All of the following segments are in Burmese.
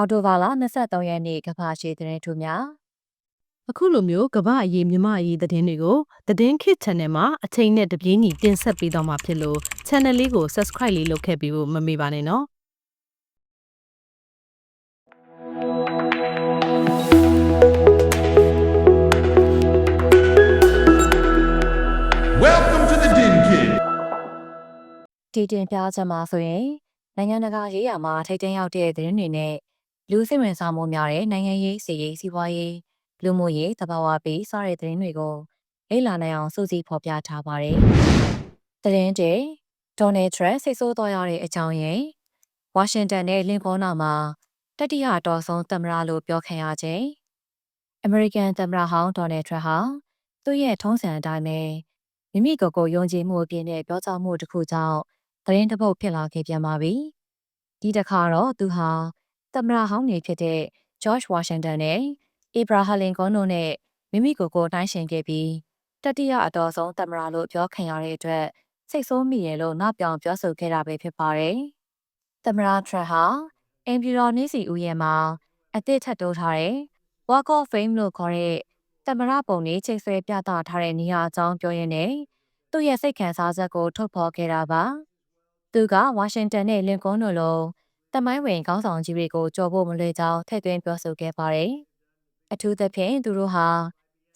အော်တိုဘာလ23ရက်နေ့ကမ္ဘာရှိသတင်းထူးများအခုလိုမျိုးကမ္ဘာအရေးမြမအရေးသတင်းတွေကိုသတင်းခေတ် channel မှာအချိန်နဲ့တပြေးညီတင်ဆက်ပေးတော့မှာဖြစ်လို့ channel လေးကို subscribe လေးလုပ်ခဲ့ပြီးဖို့မမေ့ပါနဲ့နော် Welcome to the Din Kid. ဒီတင်ပြချက်မှာဆိုရင်နိုင်ငံတကာရေးရာမှာထိတ်သိမ်းရောက်တဲ့သတင်းတွေနဲ့ လူစိတ်ဝင်စားမှုများတဲ့နိုင်ငံရေးစီရေးစီးပွားရေးလူမှုရေးသဘာဝပေးစတဲ့သတင်းတွေကိုလေ့လာနိုင်အောင်စုစည်းဖော်ပြထားပါတယ်။သတင်းတွေဒေါ်နယ်ထရန့်ဆိတ်ဆိုးသွားရတဲ့အကြောင်းရင်းဝါရှင်တန်နဲ့လင်ကောနာမှာတတိယအတော်ဆုံးသမ္မတလို့ပြောခံရခြင်းအမေရိကန်သမ္မတဟောင်းဒေါ်နယ်ထရန့်ဟာသူ့ရဲ့ထုံးစံအတိုင်းပဲမိမိကိုယ်ကိုယုံကြည်မှုအပြည့်နဲ့ပြောကြားမှုတစ်ခုကြောင့်သတင်းတစ်ပုဒ်ဖြစ်လာခဲ့ပြန်ပါပြီ။ဒီတစ်ခါတော့သူဟာ သမ္မတဟောင်းနေဖြစ်တဲ့ George Washington နဲ့ Abraham Lincoln တို့နဲ့မိမိကိုယ်ကိုတိုင်းရှင်ခဲ့ပြီးတတိယအတော်ဆုံးသမ္မတလို့ပြောခံရတဲ့အတွက်စိတ်ဆိုးမိရလို့နောက်ပြောင်ပြောဆိုခဲ့တာပဲဖြစ်ပါတယ်။သမ္မတထရန့်ဟာအင်ပီရောနည်းစီဦးရဲ့မှာအသစ်ထပ်တိုးထားတဲ့ Walk of Fame လို့ခေါ်တဲ့သမ္မတပုံလေးချိတ်ဆွဲပြသထားတဲ့နေရာအကြောင်းပြောရင်းနဲ့သူ့ရဲ့စိတ်ခံစားချက်ကိုထုတ်ဖော်ခဲ့တာပါ။သူကဝါရှင်တန်နဲ့လင်ကွန်းတို့လို တမိုင်းဝင်ခေါင်းဆောင်ကြီးတွေကိုကြော်ဖို့မလွယ်ကြောင်းထည့်သွင်းပြောဆိုခဲ့ပါတယ်။အထူးသဖြင့်သူတို့ဟာ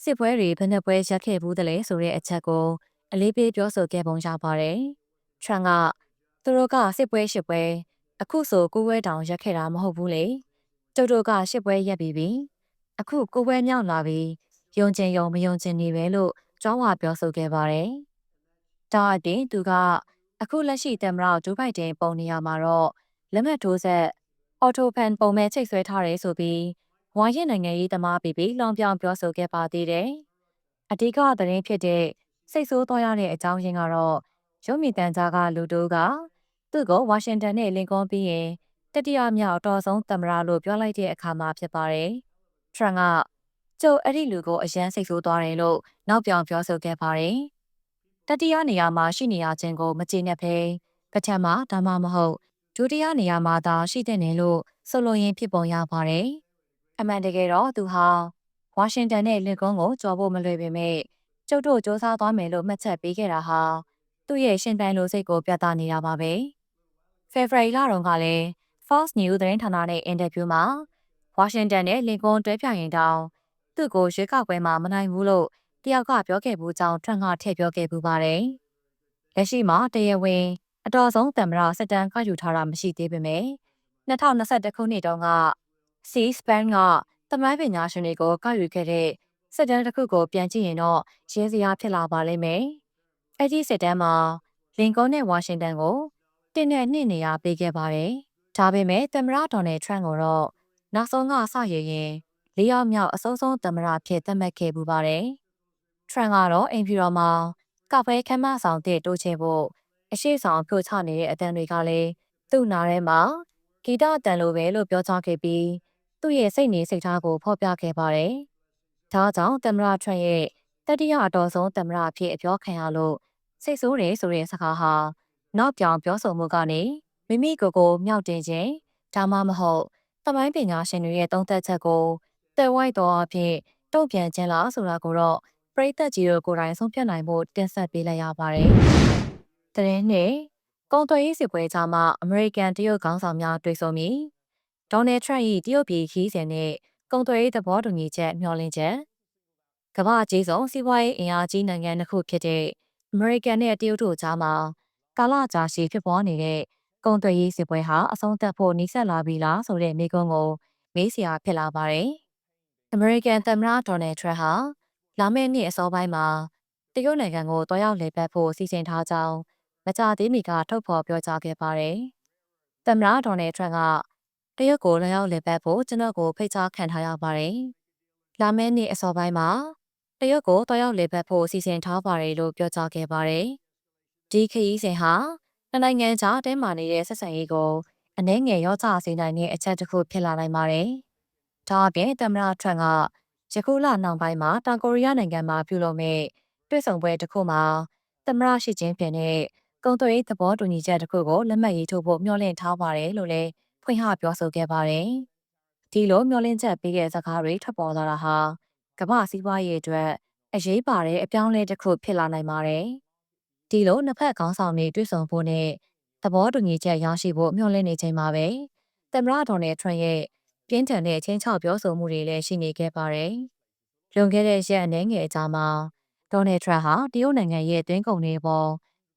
စစ်ပွဲတွေဘယ်နှပွဲရက်ခဲ့ဘူးတလဲဆိုတဲ့အချက်ကိုအလေးပေးပြောဆိုခဲ့ပုံရပါတယ်။ထရန့်ကသူတို့ကစစ်ပွဲရှစ်ပွဲအခုဆိုကိုဝဲတောင်ရက်ခဲ့တာမဟုတ်ဘူးလေ။ကျုပ်တို့ကရှစ်ပွဲရက်ပြီးပြီ။အခုကိုဝဲမြောက်လာပြီးယုံကျင်ယုံမယုံကျင်နေပဲလို့ကျောင်းဝပြောဆိုခဲ့ပါတယ်။ဒါအပြင်သူကအခုလက်ရှိသမ္မတဒူဘိုက်တင်ပုံနေရာမှာတော့ လက်မှတ်ထိုးဆက်အော်တိုဖန်ပုံမဲ့ချိတ်ဆွဲထားတယ်ဆိုပြီးဝါရင်နိုင်ငံရေးသမားပြီးပြီးလောင်ပြောင်ပြောဆိုခဲ့ပါသေးတယ်။အဓိကသတင်းဖြစ်တဲ့စိတ်ဆိုးသွားရတဲ့အကြောင်းရင်းကတော့ရုံးမြင့်တန်ကြားကလူတို့ကသူ့ကိုဝါရှင်တန်နဲ့လင်ကွန်းပြီးရင်တတိယမြောက်အတော်ဆုံးသမ္မတလို့ပြောလိုက်တဲ့အခါမှာဖြစ်ပါတယ်။ထရန့်ကကျုပ်အဲ့ဒီလူကိုအရန်စိတ်ဆိုးသွားတယ်လို့နောက်ပြောင်ပြောဆိုခဲ့ပါတယ်။တတိယနေရာမှာရှိနေရခြင်းကိုမကျေနပ်ဘဲပထမဒါမှမဟုတ် ဒုတိယနေရာမှာသာရှိတဲ့နယ်လို့ဆိုလိုရင်းဖြစ်ပုံရပါတယ်။အမှန်တကယ်တော့သူဟာဝါရှင်တန်နဲ့လင်ကွန်းကိုကြော်ဖို့မလွယ်ပေမဲ့ကျုပ်တို့စ조사သွားမယ်လို့မှတ်ချက်ပေးခဲ့တာဟာသူ့ရဲ့ရှင်တန်လိုစိတ်ကိုပြသနေတာပါပဲ။ဖေဖော်ဝါရီလတုန်းကလည်း Fox News သတင်းဌာနနဲ့အင်တာဗျူးမှာဝါရှင်တန်နဲ့လင်ကွန်းတွဲပြရင်တောင်သူ့ကိုရွေးကောက်ပွဲမှာမနိုင်ဘူးလို့တယောက်ကပြောခဲ့ဘူးကြောင်းထရန့်ကထည့်ပြောခဲ့ပူပါတယ်။လက်ရှိမှာတရားဝင် အတော်ဆုံးသမ္မတစတန်ကယူထားတာမရှိသေးပေမဲ့2021ခုနှစ်တုန်းက C-SPAN ကတမိုင်းပညာရှင်တွေကိုကောက်ယူခဲ့တဲ့စစ်တမ်းတစ်ခုကိုပြန်ကြည့်ရင်တော့ရဲစရာဖြစ်လာပါလိမ့်မယ်။အဲ့ဒီစစ်တမ်းမှာလင်ကွန်းနဲ့ဝါရှင်တန်ကိုတင်းနဲ့နှစ်နေရာပေးခဲ့ပါတယ်။ဒါပေမဲ့သမ္မတဒေါ်နယ်ထရန့်ကိုတော့နောက်ဆုံးကစရရင်လေးယောက်မြောက်အစိုးဆုံးသမ္မတဖြစ်သတ်မှတ်ခဲ့ပူပါတယ်။ထရန့်ကတော့အိမ်ဖြူတော်မှာကဖဲခမ်းမဆောင်တဲ့တိုးချဲဖို့ အရှိဆောင်ဖြိုချနေတဲ့အတန်တွေကလည်းသူ့နားထဲမှာဂီတအတန်လိုပဲလို့ပြောကြားခဲ့ပြီးသူ့ရဲ့စိတ်နေစိတ်ထားကိုဖော်ပြခဲ့ပါတယ်။ဒါကြောင့်သမ္မတထရန့်ရဲ့တတိယအတော်ဆုံးသမ္မတအဖြစ်အပြောခံရလို့စိတ်ဆိုးတယ်ဆိုတဲ့စကားဟာနောက်ပြောင်ပြောဆိုမှုကနေမိမိကိုယ်ကိုမြောက်တင်ခြင်းဒါမှမဟုတ်သမိုင်းပညာရှင်တွေရဲ့သုံးသပ်ချက်ကိုတဲ့ဝိုက်တော်အဖြစ်တုံ့ပြန်ခြင်းလားဆိုတာကိုတော့ပရိသတ်ကြီးတို့ကိုယ်တိုင်ဆုံးဖြတ်နိုင်ဖို့တင်ဆက်ပေးလိုက်ရပါတယ်။ တရင်နဲ့ကုန်သွယ်ရေးစစ်ပွဲကြားမှာအမေရိကန်တရုတ်ခေါင်းဆောင်များတွေ့ဆုံပြီးဒေါ်နယ်ထရန့်၏တရုတ်ပြည်ခီးစဉ်နဲ့ကုန်သွယ်ရေးသဘောတူညီချက်မျှော်လင့်ချက်ကမ္ဘာအကြီးဆုံးစီးပွားရေးအင်အားကြီးနိုင်ငံတစ်ခုဖြစ်တဲ့အမေရိကန်နဲ့တရုတ်တို့ကြားမှာကာလကြာရှည်ဖြစ်ပွားနေတဲ့ကုန်သွယ်ရေးစစ်ပွဲဟာအဆုံးသတ်ဖို့နှိစက်လာပြီလားဆိုတဲ့မေးခွန်းကိုမေးစရာဖြစ်လာပါတယ်။အမေရိကန်သမ္မတဒေါ်နယ်ထရန့်ဟာလာမယ့်နှစ်အစောပိုင်းမှာတရုတ်နိုင်ငံကိုတွားရောက်လည်ပတ်ဖို့စီစဉ်ထားကြောင်း မကြာသေးမီကထုတ်ဖော်ပြောကြားခဲ့ပါတယ်။သမ္မတဒေါ်နယ်ထရန့်ကတရုတ်ကိုလာရောက်လည်ပတ်ဖို့ကျွန်တော်ကိုဖိတ်ကြားခံထားရပါတယ်။လာမယ့်နှစ်အစောပိုင်းမှာတရုတ်ကိုတွားရောက်လည်ပတ်ဖို့စီစဉ်ထားပါတယ်လို့ပြောကြားခဲ့ပါတယ်။ဒီခရီးစဉ်ဟာနိုင်ငံကြားတဲမာနေတဲ့ဆက်ဆံရေးကိုအနှဲငယ်ရောကြစေနိုင်တဲ့အချက်တစ်ခုဖြစ်လာနိုင်ပါတယ်။ဒါအပြင်သမ္မတထရန့်ကယခုလနောက်ပိုင်းမှာတောင်ကိုရီးယားနိုင်ငံမှာပြုလုပ်မဲ့တွေ့ဆုံပွဲတစ်ခုမှာသမ္မတရှိချင်းပြင်နဲ့ ကုန်သွယ်ရေးသဘောတူညီချက်တစ်ခုကိုလက်မှတ်ရေးထိုးဖို့မျှော်လင့်ထားပါတယ်လို့လည်းဖွင့်ဟပြောဆိုခဲ့ပါတယ်ဒီလိုမျောလင့်ချက်ပေးတဲ့စကားတွေထွက်ပေါ်လာတာဟာကမ္ဘာစီးပွားရေးအတွက်အရေးပါတဲ့အပြောင်းအလဲတစ်ခုဖြစ်လာနိုင်ပါတယ်။ဒီလိုနှစ်ဖက်ခေါင်းဆောင်တွေတွေ့ဆုံဖို့နဲ့သဘောတူညီချက်ရရှိဖို့မျှော်လင့်နေချိန်မှာပဲသမ္မတဒေါ်နယ်ထရန့်ရဲ့ပြင်းထန်တဲ့ချင်းချောက်ပြောဆိုမှုတွေလည်းရှိနေခဲ့ပါတယ်။လွန်ခဲ့တဲ့ရက်အနည်းငယ်အကြာမှာဒေါ်နယ်ထရန့်ဟာတရုတ်နိုင်ငံရဲ့တွင်းကုန်တွေပေါ်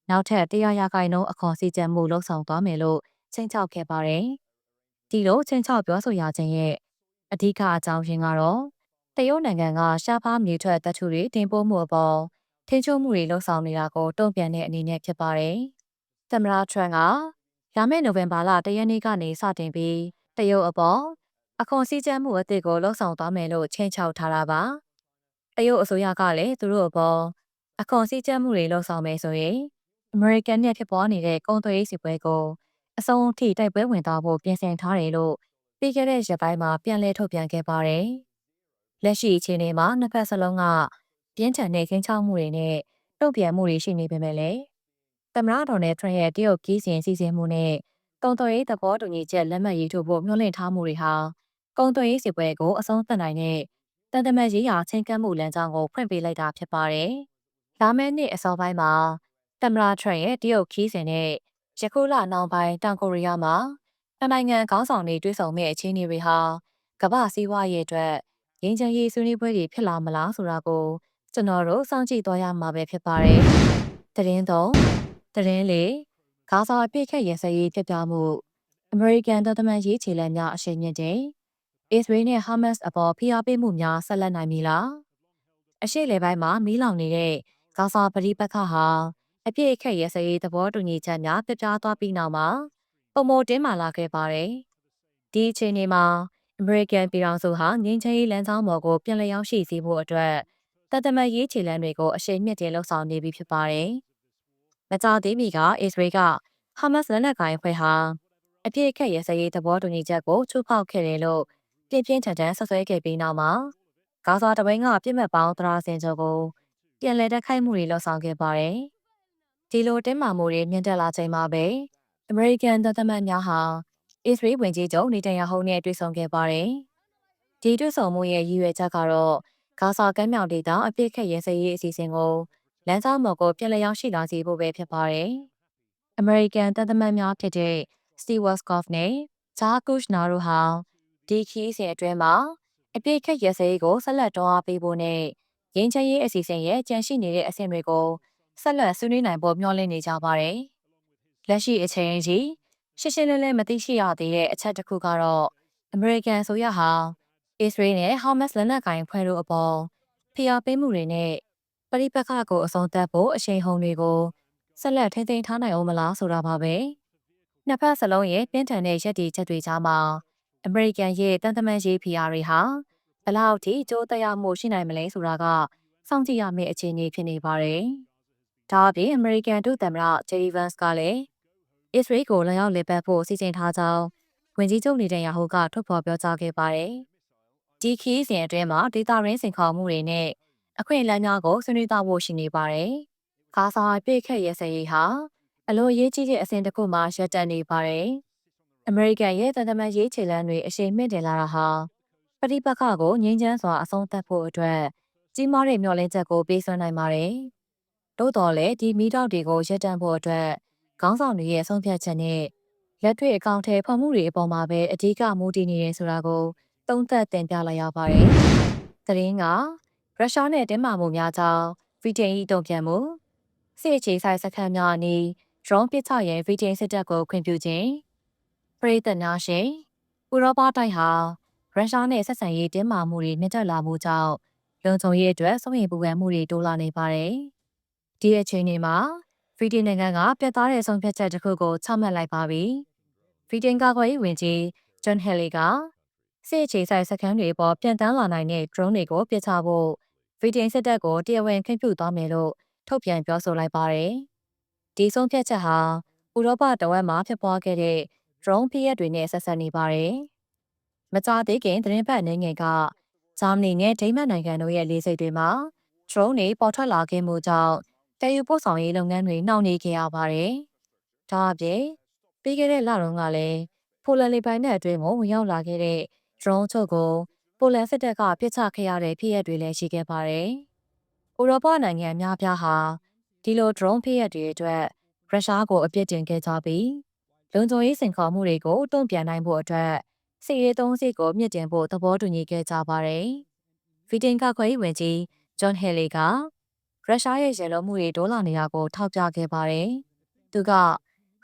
နောက်ထပ်တရားရာခိုင်နှုန်းအခွန်စည်းကြပ်မှုလှုံ့ဆော်သွားမယ်လို့ချိန်ချောက်ခဲ့ပါတယ်။ဒီလိုချိန်ချောက်ပြောဆိုရခြင်းရဲ့အဓိကအကြောင်းရင်းကတော့တရုတ်နိုင်ငံကရှားပါးမြေထွက်တပ်ထုတွေတင်ပို့မှုအပေါ်ထိချုံမှုတွေလှုံ့ဆော်နေတာကိုတုံ့ပြန်တဲ့အနေနဲ့ဖြစ်ပါတယ်။သမ္မတထရန့်ကလာမယ့်နိုဝင်ဘာလ၁ရက်နေ့ကနေစတင်ပြီးတရုတ်အပေါ်အခွန်စည်းကြပ်မှုအသစ်ကိုလှုံ့ဆော်သွားမယ်လို့ချိန်ချောက်ထားတာပါ။တရုတ်အစိုးရကလည်းသူတို့အပေါ်အခွန်စည်းကြပ်မှုတွေလှုံ့ဆော်မယ်ဆိုရင် အမေရိကန်နဲ့ဖြစ်ပေါ်နေတဲ့ကုန်သွယ်ရေးစစ်ပွဲကိုအဆုံးအထိတိုက်ပွဲဝင်သွားဖို့ပြင်ဆင်ထားတယ်လို့ပြီးခဲ့တဲ့ရက်ပိုင်းမှာပြန်လည်ထုတ်ပြန်ခဲ့ပါတယ်။လက်ရှိအခြေအနေမှာနှစ်ဖက်စလုံးကပြင်းထန်တဲ့ခင်းချောက်မှုတွေနဲ့တုံ့ပြန်မှုတွေရှိနေပေမဲ့လည်းသမ္မတဒေါ်နယ်ထရန့်ရဲ့တရုတ်ကီးစဉ်စီစဉ်မှုနဲ့ကုန်သွယ်ရေးသဘောတူညီချက်လက်မှတ်ရေးထိုးဖို့မျှော်လင့်ထားမှုတွေဟာကုန်သွယ်ရေးစစ်ပွဲကိုအဆုံးသတ်နိုင်တဲ့တန်တမတ်ရေးရာချင်းကပ်မှုလမ်းကြောင်းကိုဖွင့်ပေးလိုက်တာဖြစ်ပါတယ်။လာမယ့်နှစ်အစောပိုင်းမှာ သမ္မတထရန့်ရဲ့တရုတ်ခီးစဉ်နဲ့ယခုလနောက်ပိုင်းတောင်ကိုရီးယားမှာနိုင်ငံခေါင်းဆောင်တွေတွေ့ဆုံမဲ့အခြေအနေတွေဟာကမ္ဘာစည်းဝါးရေးအတွက်ငင်းချင်ရေးဆွေးနွေးပွဲတွေဖြစ်လာမလားဆိုတာကိုကျွန်တော်တို့စောင့်ကြည့်သွားရမှာပဲဖြစ်ပါတယ်။တရင်သုံးတရင်လေးဂါဇာအပြစ်ခတ်ရစရေးပြပြမှုအမေရိကန်တပ်သမန်ရေးခြေလှမ်းများအရှိန်မြင့်ခြင်းအစ္စရေးနဲ့ဟာမတ်စ်အပေါ်ဖိအားပေးမှုများဆက်လက်နိုင်မည်လားအရှိလေပိုင်းမှာမီးလောင်နေတဲ့ဂါဇာပရိပက္ခဟာ အပြစ်အခက်ရစရေးသဘောတူညီချက်များပြပြသွားပြီးနောက်မှာပုံမတင်းမာလာခဲ့ပါတယ်။ဒီအချိန်ဒီမှာအမေရိကန်ပြည်ထောင်စုဟာငင်းချရေးလမ်းကြောင်းပေါ်ကိုပြန်လည်ရောက်ရှိစေဖို့အတွက်တသမတ်ရေးခြေလှမ်းတွေကိုအရှိန်မြင့်တင်လှုပ်ဆောင်နေပြီဖြစ်ပါတယ်။မကြာသေးမီကအစ္စရေးကဟာမတ်စ်လက်နက်ကိုင်အဖွဲ့ဟာအပြစ်အခက်ရစရေးသဘောတူညီချက်ကိုချိုးဖောက်ခဲ့တယ်လို့ပြင်းပြင်းထန်ထန်ဆွဆွဲခဲ့ပြီးနောက်မှာဂါဇာတပိုင်းကပြစ်မှတ်ပေါင်းသရာစင်ကျော်ကိုပြန်လည်တိုက်ခိုက်မှုတွေလှုပ်ဆောင်ခဲ့ပါတယ်။ ဒီလိုတင်းမာမှုတွေမြင့်တက်လာချိန်မှာပဲအမေရိကန်တပ်သမတ်များဟာအစ္စရေးဝန်ကြီးချုပ်နေတန်ယာဟုနဲ့တွေ့ဆုံခဲ့ပါတယ်။ဒီတွေ့ဆုံမှုရဲ့ရည်ရွယ်ချက်ကတော့ဂါဇာကမ်းမြောင်ဒေသအပြစ်ခတ်ရဲစရေးအစီအစဉ်ကိုလမ်းကြောင်းမော်ကိုပြန်လည်ရောက်ရှိလာစေဖို့ပဲဖြစ်ပါတယ်။အမေရိကန်တပ်သမတ်များဖြစ်တဲ့ Steve Westcott နဲ့ Jared Kushner တို့ဟာဒီခီးစဉ်အတွင်းမှာအပြစ်ခတ်ရစရေးကိုဆက်လက်တွန်းအားပေးဖို့နဲ့ရင်းချရေးအစီအစဉ်ရဲ့ကြန့်ရှိနေတဲ့အဆင့်တွေကို ဆက်လက်ဆွေးနွေးနိုင်ဖို့မျှော်လင့်နေကြပါတယ်။လက်ရှိအချိန်အထိရှင်းရှင်းလင်းလင်းမသိရှိရသေးတဲ့အချက်တစ်ခုကတော့အမေရိကန်ဆိုရဟာအစ္စရေးနဲ့ဟာမတ်စ်လက်နက်ကိုင်ဖွဲ့တို့အပေါ်ဖိအားပေးမှုတွေနဲ့ပရိပက္ခကိုအဆုံးသတ်ဖို့အရှိန်ဟုန်တွေကိုဆက်လက်ထိန်းသိမ်းထားနိုင်အောင်မလားဆိုတာပါပဲ။နှစ်ဖက်စလုံးရဲ့ပြင်းထန်တဲ့ရက်တီချက်တွေကြားမှာအမေရိကန်ရဲ့တန်တမန်ရေးဖိအားတွေဟာဘလောက်ထိကြိုးတရားမှုရှိနိုင်မလဲဆိုတာကစောင့်ကြည့်ရမယ့်အခြေအနေဖြစ်နေပါတယ်။ ဒါအပြင်အမေရိကန်ဒုသမ္မတဂျယ်ရီဗန်စ်ကလည်းအစ္စရေးကိုလရောက်လည်ပတ်ဖို့စီစဉ်ထားကြောင်းဝန်ကြီးချုပ်နေတန်ယာဟုကထုတ်ဖော်ပြောကြားခဲ့ပါတယ်။ဒီခီးစဉ်အတွင်းမှာဒေတာရင်းစင်ခေါ်မှုတွေနဲ့အခွင့်အလမ်းများကိုဆွေးနွေးသွားဖို့ရှိနေပါတယ်။ခါစာပြည့်ခက်ရဲစရေးဟာအလွန်အရေးကြီးတဲ့အစဉ်တစ်ခုမှရပ်တန့်နေပါတယ်။အမေရိကန်ရဲ့တန်တမန်ရေးခြေလှမ်းတွေအရှိန်မြင့်တင်လာတာဟာပဋိပက္ခကိုငြိမ်းချမ်းစွာအဆုံးသတ်ဖို့အတွက်ကြီးမားတဲ့မျှော်လင့်ချက်ကိုပေးစွမ်းနိုင်ပါတယ်။ သို့တော်လည်းဒီမီးတောက်တွေကိုရပ်တန့်ဖို့အတွက်ခေါင်းဆောင်တွေရဲ့ဆုံးဖြတ်ချက်နဲ့လက်တွေ့အကောင့်ထဲဖော်မှုတွေအပေါ်မှာပဲအဓိကမူတည်နေတယ်ဆိုတာကိုသုံးသပ်တင်ပြလိုက်ရပါတယ်။သတင်းကရုရှားနဲ့တင်းမာမှုများကြောင့်ဗြိတိန်၏တုံ့ပြန်မှုစစ်အခြေဆိုင်စခန်းများအနီး drone ပစ်ချရဲဗြိတိန်စစ်တပ်ကိုခွင့်ပြုခြင်းပရိသတ်များရှင်ဥရောပတိုက်ဟာရုရှားနဲ့ဆက်ဆံရေးတင်းမာမှုတွေမြင့်တက်လာမှုကြောင့်လုံခြုံရေးအတွက်စိုးရိမ်ပူပန်မှုတွေတိုးလာနေပါတယ်။ ဒီအချိန်မှာဗြိတိန်နိုင်ငံကပြတ်သားတဲ့ဆုံးဖြတ်ချက်တစ်ခုကိုချမှတ်လိုက်ပါပြီ။ဗြိတိန်ကာကွယ်ရေးဝန်ကြီးဂျွန်ဟယ်လီကစစ်အခြေဆိုင်စခန်းတွေပေါ်ပြန်တန်းလာနိုင်တဲ့ drone တွေကိုပစ်ချဖို့ဗြိတိန်စစ်တပ်ကိုတရားဝင်ခွင့်ပြုသွားမယ်လို့ထုတ်ပြန်ပြောဆိုလိုက်ပါတယ်။ဒီဆုံးဖြတ်ချက်ဟာဥရောပတဝက်မှာဖြစ်ပွားခဲ့တဲ့ drone ပြည့်ရက်တွေနဲ့ဆက်ဆက်နေပါတယ်။မကြာသေးခင်သတင်းပတ်နိုင်ငံကဂျာမနီနဲ့ဒိန်းမတ်နိုင်ငံတို့ရဲ့လေဆိပ်တွေမှာ drone တွေပေါ်ထွက်လာခဲ့မှုကြောင့် တည်ယူပို့ဆောင်ရေးလုပ်ငန်းတွေနှောင့်နှေးခဲ့ရပါတယ်။ဒါအပြင်ပြီးခဲ့တဲ့လတုန်းကလည်းဖိုလန်လေပိုင်နယ်အတွင်းကိုဝင်ရောက်လာခဲ့တဲ့ drone ချုပ်ကိုပိုလန်စစ်တပ်ကပစ်ချခဲ့ရတဲ့ဖြစ်ရပ်တွေလည်းရှိခဲ့ပါတယ်။ဥရောပနိုင်ငံအများပြားဟာဒီလို drone ဖြစ်ရပ်တွေအတွက်ရုရှားကိုအပြစ်တင်ခဲ့ကြပြီးလုံခြုံရေးစင်ခေါ်မှုတွေကိုတုံ့ပြန်နိုင်ဖို့အတွက်စစ်ရေးသုံးစစ်ကိုမြင့်တင်ဖို့သဘောတူညီခဲ့ကြပါတယ်။ဗီတင်ကခွဲရေးဝန်ကြီးဂျွန်ဟယ်လီက ရုရှားရဲ့ရန်လိုမှုတွေတိုးလာနေတာကိုထောက်ပြခဲ့ပါတယ်။သူက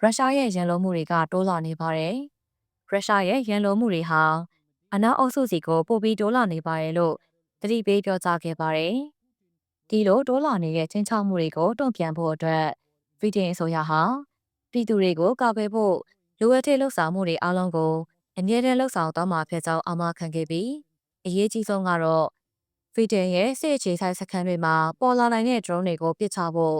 ရုရှားရဲ့ရန်လိုမှုတွေကတိုးလာနေပါတယ်။ရုရှားရဲ့ရန်လိုမှုတွေဟာအနောက်အုပ်စုစီကိုပို့ပြီးတိုးလာနေပါတယ်လို့တတိပေးပြောကြားခဲ့ပါတယ်။ဒီလိုတိုးလာနေတဲ့ချင်းချောက်မှုတွေကိုတုံ့ပြန်ဖို့အတွက်ဗြိတိန်အစိုးရဟာပြည်သူတွေကိုကာကွယ်ဖို့လိုအပ်တဲ့လှုပ်ဆောင်မှုတွေအားလုံးကိုအမြဲတမ်းလှုပ်ဆောင်သွားမှာဖြစ်ကြောင်းအမှားခံခဲ့ပြီးအရေးကြီးဆုံးကတော့ ဗြိတိန်ရဲ့စစ်အခြေဆိုင်စခန်းတွေမှာပေါ်လာနိုင်တဲ့ drone တွေကိုပစ်ချဖို့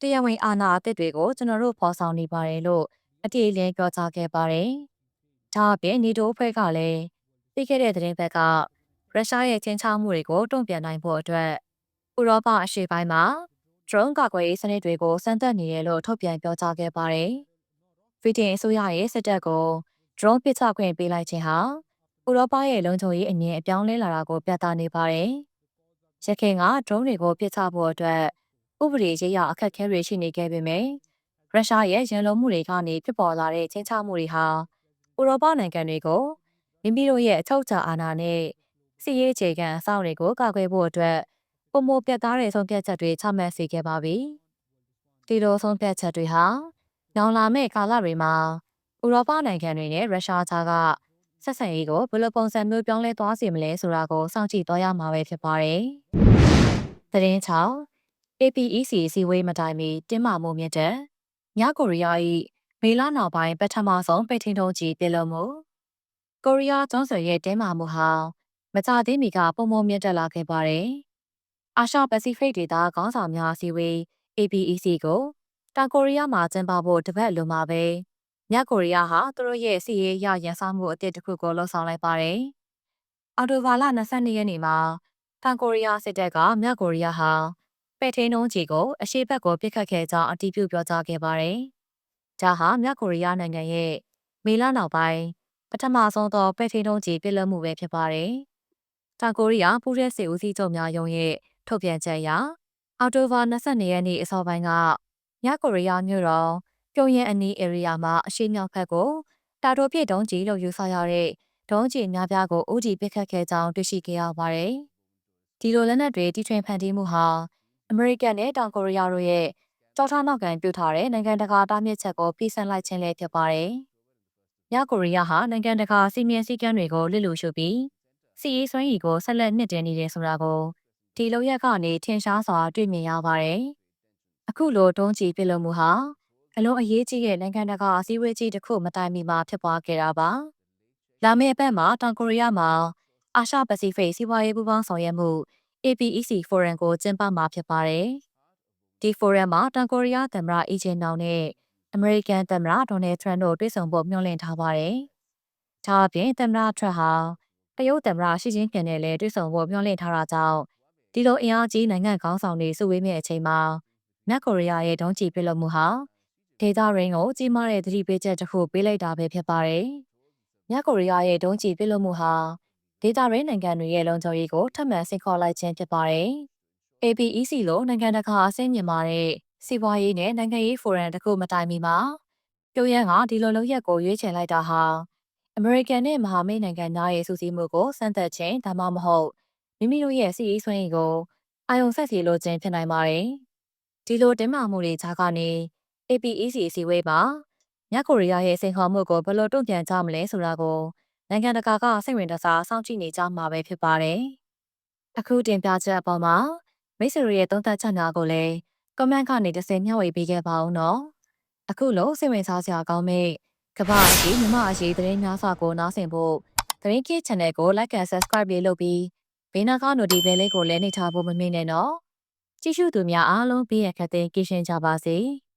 တရားဝင်အာဏာအသစ်တွေကိုကျွန်တော်တို့ဖော်ဆောင်နေပါတယ်လို့အတိအလင်းပြောကြားခဲ့ပါတယ်။ဒါအပြင်နေတိုးအဖွဲ့ကလည်းပြီးခဲ့တဲ့သတင်းဘက်ကရုရှားရဲ့ချင်းချောက်မှုတွေကိုတုံ့ပြန်နိုင်ဖို့အတွက်ဥရောပအရှေ့ပိုင်းမှာ drone ကာကွယ်ရေးစနစ်တွေကိုစမ်းသပ်နေတယ်လို့ထုတ်ပြန်ပြောကြားခဲ့ပါတယ်။ဗြိတိန်အစိုးရရဲ့စစ်တပ်ကို drone ပစ်ချခွင့်ပေးလိုက်ခြင်းဟာဥရောပရဲ့လုံခြုံရေးအမြင်အပြောင်းလဲလာတာကိုပြသနေပါတယ်။ ရခိုင်က drone တွေကိုပစ်ချဖို့အတွက်ဥပဒေရေးရာအခက်အခဲတွေရှိနေခဲ့ပေမယ့်ရုရှားရဲ့ရန်လိုမှုတွေကနေဖြစ်ပေါ်လာတဲ့ချင်းချမှုတွေဟာဥရောပနိုင်ငံတွေကိုမိမိတို့ရဲ့အချုပ်အခြာအာဏာနဲ့စီးရေးအခြေခံအဆောက်တွေကိုကာကွယ်ဖို့အတွက်ပုံမပြတ်သားတဲ့ဆုံးဖြတ်ချက်တွေချမှတ်စေခဲ့ပါပြီ။ဒီလိုဆုံးဖြတ်ချက်တွေဟာနောင်လာမယ့်ကာလတွေမှာဥရောပနိုင်ငံတွေနဲ့ရုရှားကြားက ဆက်ဆံရေးကိုဘယ်လိုပုံစံမျိုးပြောင်းလဲသွားစေမလဲဆိုတာကိုစောင့်ကြည့်သွားရမှာပဲဖြစ်ပါတယ်။သတင်းချောင်း APEC စီဝေးမတိုင်မီတင်းမာမှုမြင့်တဲ့ညကိုရီးယား၏မေလနောက်ပိုင်းပထမဆုံးပိတ်ထင်းထုံးကြီးပြည်လုံးမှုကိုရီးယားကျွန်းဆွယ်ရဲ့တင်းမာမှုဟာမကြသေးမီကပုံမမြင့်တက်လာခဲ့ပါတယ်။အာရှပစိဖိတ်ဒေသခေါင်းဆောင်များစီဝေး APEC ကိုတောင်ကိုရီးယားမှာကျင်းပဖို့တပတ်လွန်မှာပဲ မြောက်ကိုရီးယားဟာသူတို့ရဲ့စီးရေးရရန်ဆောင်မှုအသစ်တစ်ခုကိုလှုံ့ဆော်လိုက်ပါတယ်။အော်တိုဘာလ22ရက်နေ့မှာတောင်ကိုရီးယားစစ်တပ်ကမြောက်ကိုရီးယားဟာပဲ့ထင်းနှုံးကြီးကိုအရှိတ်ဘက်ကိုပစ်ခတ်ခဲ့ကြောင်းအတည်ပြုပြောကြားခဲ့ပါတယ်။ဒါဟာမြောက်ကိုရီးယားနိုင်ငံရဲ့မေလနောက်ပိုင်းပထမဆုံးသောပဲ့ထင်းနှုံးကြီးပြစ်လွတ်မှုပဲဖြစ်ပါတယ်။တောင်ကိုရီးယားပူးရဲစစ်ဦးစီးချုပ်များရုံးရဲ့ထုတ်ပြန်ချက်အရအော်တိုဘာ22ရက်နေ့အစောပိုင်းကမြောက်ကိုရီးယားမြို့တော် ပြုံးရန်အနီး area မှာအရှိမြောက်ဘက်ကိုတာတိုပြည့်ဒုံးကြီးလို့ယူဆရတဲ့ဒုံးကြီးများပြားကိုဦးတည်ပစ်ခတ်ခဲ့ကြောင်းတွေ့ရှိခဲ့ရပါတယ်။ဒီလိုလက်နက်တွေတီထွင်ဖန်တီးမှုဟာအမေရိကန်နဲ့တောင်ကိုရီးယားတို့ရဲ့ကြောထားနောက်ကန်ပြုထားတဲ့နိုင်ငံတကာတားမြစ်ချက်ကိုဖိဆန်လိုက်ခြင်းလည်းဖြစ်ပါတယ်။မြောက်ကိုရီးယားဟာနိုင်ငံတကာစီမံစည်းကမ်းတွေကိုလစ်လျူရှုပြီးစီရေးစွမ်းရည်ကိုဆက်လက်နှစ်တင်နေတယ်ဆိုတာကိုဒီလိုရက်ကနေထင်ရှားစွာတွေ့မြင်ရပါတယ်။အခုလိုဒုံးချီပြစ်လို့မှုဟာ အလုံးအရေးကြီးတဲ့နိုင်ငံတကာအစည်းအဝေးကြီးတစ်ခုမတိုင်မီမှာဖြစ်ပွားခဲ့တာပါ။လာမယ့်အပတ်မှာတောင်ကိုရီးယားမှာအာရှပစိဖိတ်စီးပွားရေးပူးပေါင်းဆောင်ရွက်မှု APEC Forum ကိုကျင်းပမှာဖြစ်ပါတယ်။ဒီ Forum မှာတောင်ကိုရီးယားသမ္မတအီဂျင်နောင်နဲ့အမေရိကန်သမ္မတဒေါ်နယ်ထရန့်တို့တွေ့ဆုံဖို့မျှော်လင့်ထားပါတယ်။ဒါအပြင်သမ္မတထရန့်ဟာတရုတ်သမ္မတရှီကျင်းပင်နဲ့လည်းတွေ့ဆုံဖို့မျှော်လင့်ထားတာကြောင့်ဒီလိုအင်အားကြီးနိုင်ငံခေါင်းဆောင်တွေစုဝေးမယ့်အချိန်မှာမြောက်ကိုရီးယားရဲ့ဒုံးကျည်ပစ်လွှတ်မှုဟာ ဒေသရင်းကိုကြီးမားတဲ့သတိပေးချက်တစ်ခုပေးလိုက်တာပဲဖြစ်ပါတယ်။မြောက်ကိုရီးယားရဲ့ဒုံးကျည်ပစ်လွှတ်မှုဟာဒေသရင်းနိုင်ငံတွေရဲ့လုံခြုံရေးကိုထပ်မံဆင့်ခေါ်လိုက်ခြင်းဖြစ်ပါတယ်။ APEC လိုနိုင်ငံတကာအဆင့်မြင့်မာတဲ့စီးပွားရေးနဲ့နိုင်ငံရေးဖိုရမ်တစ်ခုမတိုင်မီမှာပြုံးရန်ကဒီလိုလုပ်ရက်ကိုရွေးချယ်လိုက်တာဟာအမေရိကန်နဲ့မဟာမိတ်နိုင်ငံသားရဲ့စူးစီးမှုကိုစမ်းသပ်ခြင်းဒါမှမဟုတ်မိမိတို့ရဲ့စီးရေးစွမ်းရည်ကိုအာယုံဆက်စီလိုခြင်းဖြစ်နိုင်ပါတယ်။ဒီလိုတင်းမာမှုတွေကြားကနေ APEC အစည်းအဝေးမှာမြောက်ကိုရီးယားရဲ့စိန်ခေါ်မှုကိုဘယ်လိုတုံ့ပြန်ကြမလဲဆိုတာကိုနိုင်ငံတကာကစိတ်ဝင်စားစောင့်ကြည့်နေကြမှာပဲဖြစ်ပါတယ်။အခုတင်ပြချက်အပေါ်မှာမိတ်ဆွေရဲ့သုံးသပ်ချက်များကိုလည်း comment ကနေတစ်စင်မျှဝေပေးခဲ့ပါဦးနော်။အခုလို့စိတ်ဝင်စားစရာကောင်းမဲ့ကမ္ဘာအရေးမြမအရေးသတင်းများစွာကိုနားဆင်ဖို့သတင်းကိ channel ကို like and subscribe လေးလုပ်ပြီးဘေးနားက notification လေးကိုလည်းနှိပ်ထားဖို့မမေ့နဲ့နော်။ကြည့်ရှုသူများအားလုံးဘေးရန်ခတ်တဲ့ကိရှင်ကြပါစေ။